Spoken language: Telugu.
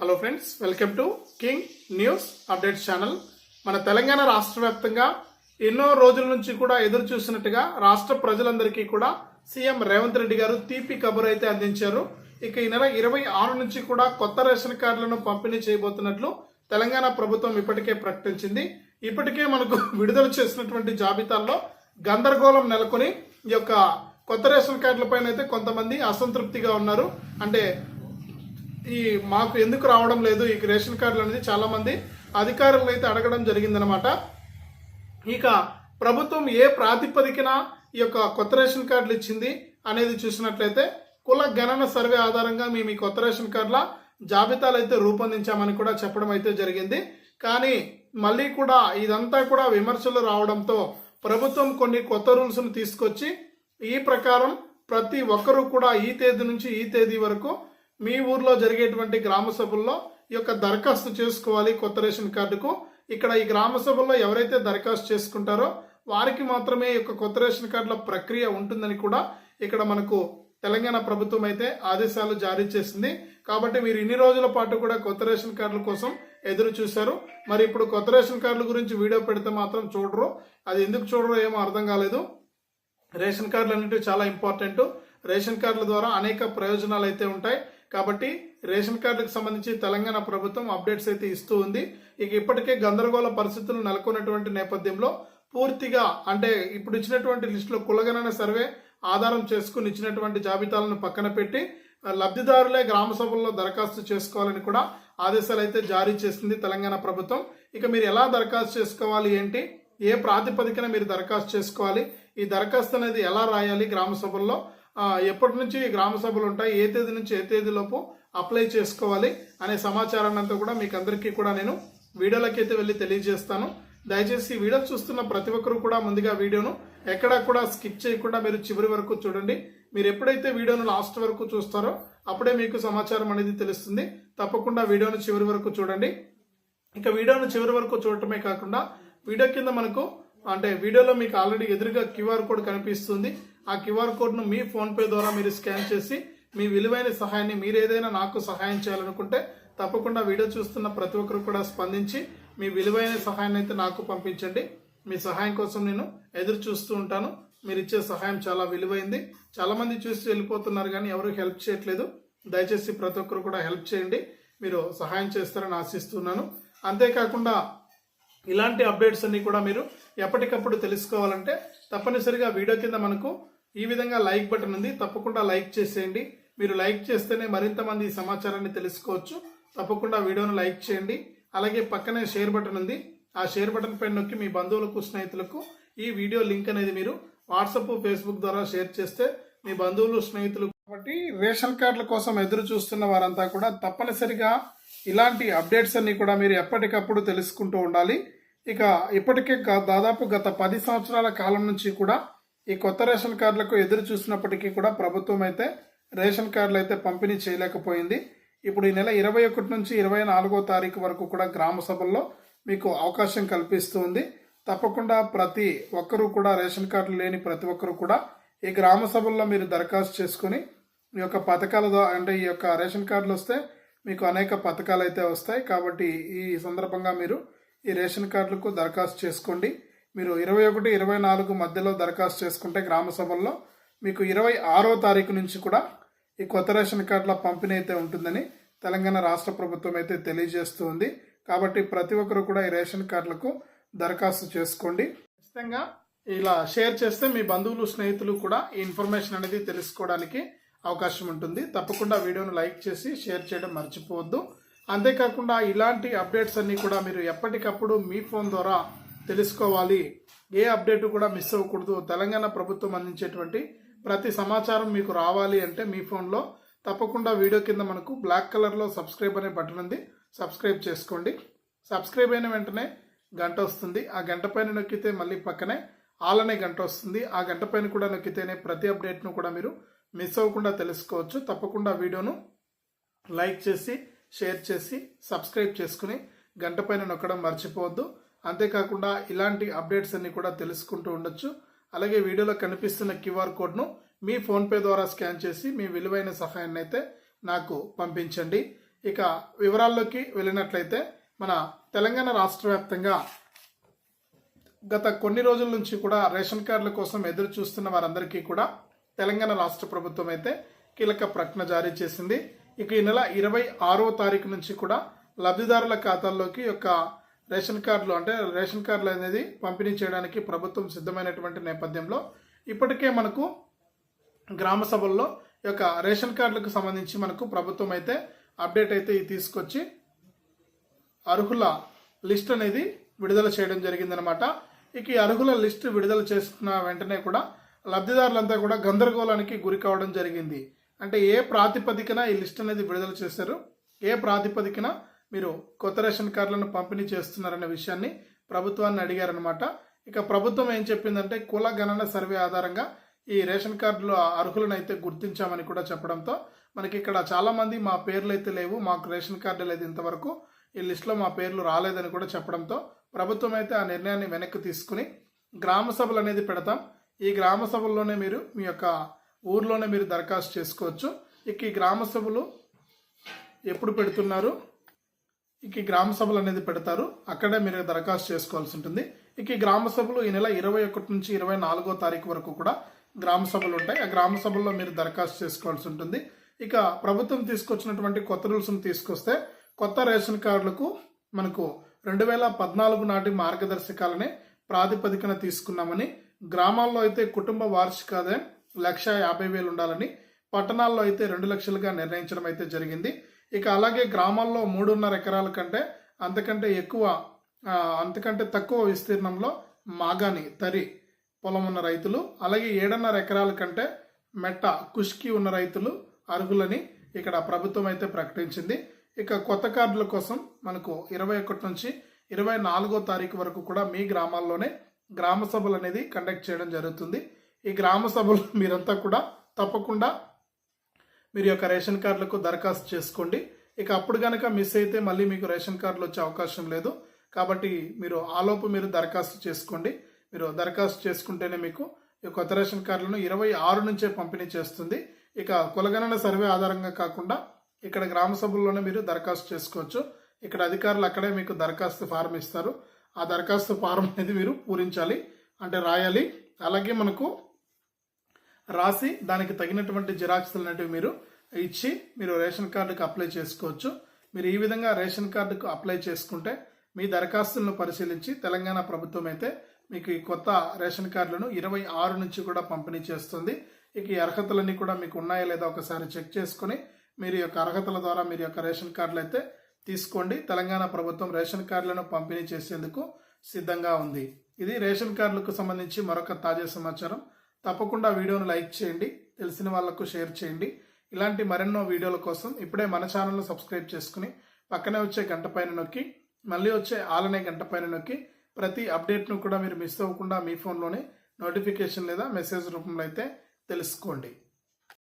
Hello friends welcome to king news updates channel మన తెలంగాణ రాష్ట్ర వ్యాప్తంగా ఎన్నో రోజుల నుంచి కూడా ఎదురు చూసినట్టుగా రాష్ట్ర ప్రజలందరికీ కూడా సీఎం రేవంత్ రెడ్డి గారు తీపి కబురు అయితే అందించారు. ఇక ఈ నెల ఇరవై ఆరు నుంచి కూడా కొత్త రేషన్ కార్డులను పంపిణీ చేయబోతున్నట్లు తెలంగాణ ప్రభుత్వం ఇప్పటికే ప్రకటించింది. ఇప్పటికే మనకు విడుదల చేసినటువంటి జాబితాల్లో గందరగోళం నెలకొని ఈ యొక్క కొత్త రేషన్ కార్డులపైన అయితే కొంతమంది అసంతృప్తిగా ఉన్నారు. అంటే ఈ మాకు ఎందుకు రావడం లేదు? ఈ రేషన్ కార్డులు అనేది చాలా మంది అయితే అడగడం జరిగిందనమాట ఇక ప్రభుత్వం ఏ ప్రాతిపదికన ఈ యొక్క కొత్త రేషన్ కార్డులు ఇచ్చింది అనేది చూసినట్లయితే కుల గణన సర్వే ఆధారంగా మేము ఈ కొత్త రేషన్ కార్డుల జాబితాలు అయితే రూపొందించామని కూడా చెప్పడం అయితే జరిగింది. కానీ మళ్ళీ కూడా ఇదంతా కూడా విమర్శలు రావడంతో ప్రభుత్వం కొన్ని కొత్త రూల్స్ను తీసుకొచ్చి ఈ ప్రకారం ప్రతి ఒక్కరూ కూడా ఈ తేదీ నుంచి ఈ తేదీ వరకు మీ ఊర్లో జరిగేటువంటి గ్రామ సభల్లో ఈ యొక్క దరఖాస్తు చేసుకోవాలి కొత్త రేషన్ కార్డుకు. ఇక్కడ ఈ గ్రామ సభల్లో ఎవరైతే దరఖాస్తు చేసుకుంటారో వారికి మాత్రమే ఈ యొక్క కొత్త రేషన్ కార్డుల ప్రక్రియ ఉంటుందని కూడా ఇక్కడ మనకు తెలంగాణ ప్రభుత్వం అయితే ఆదేశాలు జారీ చేసింది. కాబట్టి మీరు ఇన్ని రోజుల పాటు కూడా కొత్త రేషన్ కార్డుల కోసం ఎదురు చూశారు. మరి ఇప్పుడు కొత్త రేషన్ కార్డుల గురించి వీడియో పెడితే మాత్రం చూడరు. అది ఎందుకు చూడరో ఏమో అర్థం కాలేదు. రేషన్ కార్డులు అనేటివి చాలా ఇంపార్టెంట్. రేషన్ కార్డుల ద్వారా అనేక ప్రయోజనాలు అయితే ఉంటాయి. కాబట్టి రేషన్ కార్డుకు సంబంధించి తెలంగాణ ప్రభుత్వం అప్డేట్స్ అయితే ఇస్తూ ఉంది. ఇక ఇప్పటికే గందరగోళ పరిస్థితులు నెలకొన్నటువంటి నేపథ్యంలో పూర్తిగా అంటే ఇప్పుడు ఇచ్చినటువంటి లిస్టులో కులగణన సర్వే ఆధారం చేసుకుని ఇచ్చినటువంటి జాబితాలను పక్కన పెట్టి లబ్ధిదారులే గ్రామ సభల్లో దరఖాస్తు చేసుకోవాలని కూడా ఆదేశాలు అయితే జారీ చేసింది తెలంగాణ ప్రభుత్వం. ఇక మీరు ఎలా దరఖాస్తు చేసుకోవాలి ఏంటి? ఏ ప్రాతిపదికన మీరు దరఖాస్తు చేసుకోవాలి? ఈ దరఖాస్తు అనేది ఎలా రాయాలి గ్రామ సభల్లో? ఎప్పటి నుంచి గ్రామ సభలు ఉంటాయి? ఏ తేదీ నుంచి ఏ తేదీలోపు అప్లై చేసుకోవాలి అనే సమాచారాన్ని అంతా కూడా మీకు అందరికీ కూడా నేను వీడియోలకైతే అయితే వెళ్ళి తెలియజేస్తాను. దయచేసి వీడియో చూస్తున్న ప్రతి ఒక్కరు కూడా ముందుగా వీడియోను ఎక్కడా కూడా స్కిప్ చేయకుండా మీరు చివరి వరకు చూడండి. మీరు ఎప్పుడైతే వీడియోను లాస్ట్ వరకు చూస్తారో అప్పుడే మీకు సమాచారం అనేది తెలుస్తుంది. తప్పకుండా వీడియోను చివరి వరకు చూడండి. ఇక వీడియోను చివరి వరకు చూడటమే కాకుండా వీడియో కింద మనకు అంటే వీడియోలో మీకు ఆల్రెడీ ఎదురుగా క్యూఆర్ కోడ్ కనిపిస్తుంది. ఆ క్యూఆర్ కోడ్ను మీ ఫోన్పే ద్వారా మీరు స్కాన్ చేసి మీ విలువైన సహాయాన్ని మీరు ఏదైనా నాకు సహాయం చేయాలనుకుంటే తప్పకుండా వీడియో చూస్తున్న ప్రతి ఒక్కరు కూడా స్పందించి మీ విలువైన సహాయాన్ని అయితే నాకు పంపించండి. మీ సహాయం కోసం నేను ఎదురు చూస్తూ ఉంటాను. మీరు ఇచ్చే సహాయం చాలా విలువైంది. చాలామంది చూసి వెళ్ళిపోతున్నారు కానీ ఎవరు హెల్ప్ చేయట్లేదు. దయచేసి ప్రతి ఒక్కరు కూడా హెల్ప్ చేయండి. మీరు సహాయం చేస్తారని ఆశిస్తున్నాను. అంతేకాకుండా ఇలాంటి అప్డేట్స్ అన్ని కూడా మీరు ఎప్పటికప్పుడు తెలుసుకోవాలంటే తప్పనిసరిగా వీడియో కింద మనకు ఈ విధంగా లైక్ బటన్ ఉంది. తప్పకుండా లైక్ చేసేయండి. మీరు లైక్ చేస్తేనే మరింత మంది ఈ సమాచారాన్ని తెలుసుకోవచ్చు. తప్పకుండా వీడియోను లైక్ చేయండి. అలాగే పక్కనే షేర్ బటన్ ఉంది. ఆ షేర్ బటన్ పైన నొక్కి మీ బంధువులకు స్నేహితులకు ఈ వీడియో లింక్ అనేది మీరు వాట్సాప్ ఫేస్బుక్ ద్వారా షేర్ చేస్తే మీ బంధువులు స్నేహితులు కాబట్టి రేషన్ కార్డుల కోసం ఎదురు చూస్తున్న వారంతా కూడా తప్పనిసరిగా ఇలాంటి అప్డేట్స్ అన్ని కూడా మీరు ఎప్పటికప్పుడు తెలుసుకుంటూ ఉండాలి. ఇక ఇప్పటికే గ- దాదాపు గత పది సంవత్సరాల కాలం నుంచి కూడా ఈ కొత్త రేషన్ కార్డులకు ఎదురు చూసినప్పటికీ కూడా ప్రభుత్వం అయితే రేషన్ కార్డులు అయితే పంపిణీ చేయలేకపోయింది. ఇప్పుడు ఈ నెల ఇరవై ఒకటి నుంచి ఇరవై నాలుగో తారీఖు వరకు కూడా గ్రామ సభల్లో మీకు అవకాశం కల్పిస్తుంది. తప్పకుండా ప్రతి ఒక్కరూ కూడా రేషన్ కార్డులు లేని ప్రతి ఒక్కరూ కూడా ఈ గ్రామ సభల్లో మీరు దరఖాస్తు చేసుకుని ఈ యొక్క పథకాల ద్వారా అంటే ఈ యొక్క రేషన్ కార్డులు వస్తే మీకు అనేక పథకాలు అయితే వస్తాయి. కాబట్టి ఈ సందర్భంగా మీరు ఈ రేషన్ కార్డులకు దరఖాస్తు చేసుకోండి. మీరు ఇరవై ఒకటి ఇరవై నాలుగు మధ్యలో దరఖాస్తు చేసుకుంటే గ్రామ సభల్లో మీకు ఇరవై ఆరో తారీఖు నుంచి కూడా ఈ కొత్త రేషన్ కార్డుల పంపిణీ అయితే ఉంటుందని తెలంగాణ రాష్ట్ర ప్రభుత్వం అయితే తెలియజేస్తుంది కాబట్టి ప్రతి ఒక్కరు కూడా ఈ రేషన్ కార్డులకు దరఖాస్తు చేసుకోండి. ఖచ్చితంగా ఇలా షేర్ చేస్తే మీ బంధువులు స్నేహితులు కూడా ఈ ఇన్ఫర్మేషన్ అనేది తెలుసుకోవడానికి అవకాశం ఉంటుంది. తప్పకుండా వీడియోను లైక్ చేసి షేర్ చేయడం మర్చిపోవద్దు. అంతేకాకుండా ఇలాంటి అప్డేట్స్ అన్నీ కూడా మీరు ఎప్పటికప్పుడు మీ ఫోన్ ద్వారా తెలుసుకోవాలి. ఏ అప్డేట్ కూడా మిస్ అవ్వకూడదు. తెలంగాణ ప్రభుత్వం అందించేటువంటి ప్రతి సమాచారం మీకు రావాలి అంటే మీ ఫోన్లో తప్పకుండా వీడియో కింద మనకు బ్లాక్ కలర్లో సబ్స్క్రైబ్ అనే బటన్ ఉంది. సబ్స్క్రైబ్ చేసుకోండి. సబ్స్క్రైబ్ అయిన వెంటనే గంట వస్తుంది. ఆ గంట పైన నొక్కితే మళ్ళీ పక్కనే ఆల్ అనే గంట వస్తుంది. ఆ గంట పైన కూడా నొక్కితేనే ప్రతి అప్డేట్ను కూడా మీరు మిస్ అవ్వకుండా తెలుసుకోవచ్చు. తప్పకుండా వీడియోను లైక్ చేసి షేర్ చేసి సబ్స్క్రైబ్ చేసుకుని గంట పైన నొక్కడం మర్చిపోవద్దు. అంతేకాకుండా ఇలాంటి అప్డేట్స్ అన్ని కూడా తెలుసుకుంటూ ఉండొచ్చు. అలాగే వీడియోలో కనిపిస్తున్న క్యూఆర్ కోడ్ను మీ ఫోన్పే ద్వారా స్కాన్ చేసి మీ విలువైన సహాయాన్ని అయితే నాకు పంపించండి. ఇక వివరాల్లోకి వెళ్ళినట్లయితే మన తెలంగాణ రాష్ట్ర వ్యాప్తంగా గత కొన్ని రోజుల నుంచి కూడా రేషన్ కార్డుల కోసం ఎదురు చూస్తున్న వారందరికీ కూడా తెలంగాణ రాష్ట్ర ప్రభుత్వం అయితే కీలక ప్రకటన జారీ చేసింది. ఇక ఈ నెల ఇరవై ఆరో తారీఖు నుంచి కూడా లబ్ధిదారుల ఖాతాల్లోకి యొక్క రేషన్ కార్డులు అంటే రేషన్ కార్డులు అనేది పంపిణీ చేయడానికి ప్రభుత్వం సిద్ధమైనటువంటి నేపథ్యంలో ఇప్పటికే మనకు గ్రామ సభల్లో యొక్క రేషన్ కార్డులకు సంబంధించి మనకు ప్రభుత్వం అయితే అప్డేట్ అయితే తీసుకొచ్చి అర్హుల లిస్ట్ అనేది విడుదల చేయడం జరిగిందనమాట ఇక ఈ అర్హుల లిస్టు విడుదల చేసుకున్న వెంటనే కూడా లబ్ధిదారులంతా కూడా గందరగోళానికి గురి కావడం జరిగింది. అంటే ఏ ప్రాతిపదికన ఈ లిస్ట్ అనేది విడుదల చేశారు? ఏ ప్రాతిపదికన మీరు కొత్త రేషన్ కార్డులను పంపిణీ చేస్తున్నారనే విషయాన్ని ప్రభుత్వాన్ని అడిగారనమాట ఇక ప్రభుత్వం ఏం చెప్పిందంటే కుల గణన సర్వే ఆధారంగా ఈ రేషన్ కార్డులో అర్హులను అయితే గుర్తించామని కూడా చెప్పడంతో మనకి ఇక్కడ చాలామంది మా పేర్లు అయితే లేవు మాకు రేషన్ కార్డు లేదు ఇంతవరకు ఈ లిస్టులో మా పేర్లు రాలేదని కూడా చెప్పడంతో ప్రభుత్వం అయితే ఆ నిర్ణయాన్ని వెనక్కి తీసుకుని గ్రామ సభలు అనేది పెడతాం. ఈ గ్రామ సభల్లోనే మీరు మీ యొక్క ఊర్లోనే మీరు దరఖాస్తు చేసుకోవచ్చు. ఇక ఈ గ్రామ సభలు ఎప్పుడు పెడుతున్నారు? ఇక ఈ గ్రామ సభలు అనేది పెడతారు. అక్కడే మీరు దరఖాస్తు చేసుకోవాల్సి ఉంటుంది. ఇక ఈ గ్రామ సభలు ఈ నెల ఇరవై ఒకటి నుంచి ఇరవై నాలుగో తారీఖు వరకు కూడా గ్రామ సభలు ఉంటాయి. ఆ గ్రామ సభల్లో మీరు దరఖాస్తు చేసుకోవాల్సి ఉంటుంది. ఇక ప్రభుత్వం తీసుకొచ్చినటువంటి కొత్త రూల్స్ని తీసుకొస్తే కొత్త రేషన్ కార్డులకు మనకు రెండు వేల పద్నాలుగు నాటి మార్గదర్శకాలనే ప్రాతిపదికన తీసుకున్నామని గ్రామాల్లో అయితే కుటుంబ వార్షిక ఆదాయం లక్ష యాభై వేలు ఉండాలని పట్టణాల్లో అయితే రెండు లక్షలుగా నిర్ణయించడం అయితే జరిగింది. ఇక అలాగే గ్రామాల్లో మూడున్నర ఎకరాల కంటే అంతకంటే ఎక్కువ అంతకంటే తక్కువ విస్తీర్ణంలో మాగాని తరి పొలం ఉన్న రైతులు అలాగే ఏడున్నర ఎకరాల కంటే మెట్ట కుష్కి ఉన్న రైతులు అర్హులని ఇక్కడ ప్రభుత్వం అయితే ప్రకటించింది. ఇక కొత్త కార్డుల కోసం మనకు ఇరవై ఒకటి నుంచి ఇరవై నాలుగో తారీఖు వరకు కూడా మీ గ్రామాల్లోనే గ్రామ సభలు అనేది కండక్ట్ చేయడం జరుగుతుంది. ఈ గ్రామ సభలు మీరంతా కూడా తప్పకుండా మీరు యొక్క రేషన్ కార్డులకు దరఖాస్తు చేసుకోండి. ఇక అప్పుడు కనుక మిస్ అయితే మళ్ళీ మీకు రేషన్ కార్డులు వచ్చే అవకాశం లేదు. కాబట్టి మీరు ఆలోపు మీరు దరఖాస్తు చేసుకోండి. మీరు దరఖాస్తు చేసుకుంటేనే మీకు ఈ కొత్త రేషన్ కార్డులను ఇరవై ఆరు నుంచే పంపిణీ చేస్తుంది. ఇక కులగణన సర్వే ఆధారంగా కాకుండా ఇక్కడ గ్రామ సభల్లోనే మీరు దరఖాస్తు చేసుకోవచ్చు. ఇక్కడ అధికారులు అక్కడే మీకు దరఖాస్తు ఫారం ఇస్తారు. ఆ దరఖాస్తు ఫారం అనేది మీరు పూరించాలి అంటే రాయాలి. అలాగే మనకు రాసి దానికి తగినటువంటి జిరాక్స్లు అనేటివి మీరు ఇచ్చి మీరు రేషన్ కార్డుకు అప్లై చేసుకోవచ్చు. మీరు ఈ విధంగా రేషన్ కార్డుకు అప్లై చేసుకుంటే మీ దరఖాస్తులను పరిశీలించి తెలంగాణ ప్రభుత్వం అయితే మీకు ఈ కొత్త రేషన్ కార్డులను ఇరవై ఆరు నుంచి కూడా పంపిణీ చేస్తుంది. ఇక ఈ అర్హతలన్నీ కూడా మీకు ఉన్నాయా లేదా ఒకసారి చెక్ చేసుకుని మీరు యొక్క అర్హతల ద్వారా మీరు యొక్క రేషన్ కార్డులు అయితే తీసుకోండి. తెలంగాణ ప్రభుత్వం రేషన్ కార్డులను పంపిణీ చేసేందుకు సిద్ధంగా ఉంది. ఇది రేషన్ కార్డులకు సంబంధించి మరొక తాజా సమాచారం. తప్పకుండా వీడియోను లైక్ చేయండి తెలిసిన వాళ్ళకు షేర్ చేయండి. ఇలాంటి మరెన్నో వీడియోల కోసం ఇప్పుడే మన ఛానల్ను సబ్స్క్రైబ్ చేసుకుని పక్కనే వచ్చే గంట పైన నొక్కి మళ్ళీ వచ్చే ఆలనే గంట పైన నొక్కి ప్రతి అప్డేట్ను కూడా మీరు మిస్ అవ్వకుండా మీ ఫోన్లోనే నోటిఫికేషన్ లేదా మెసేజ్ రూపంలో అయితే తెలుసుకోండి.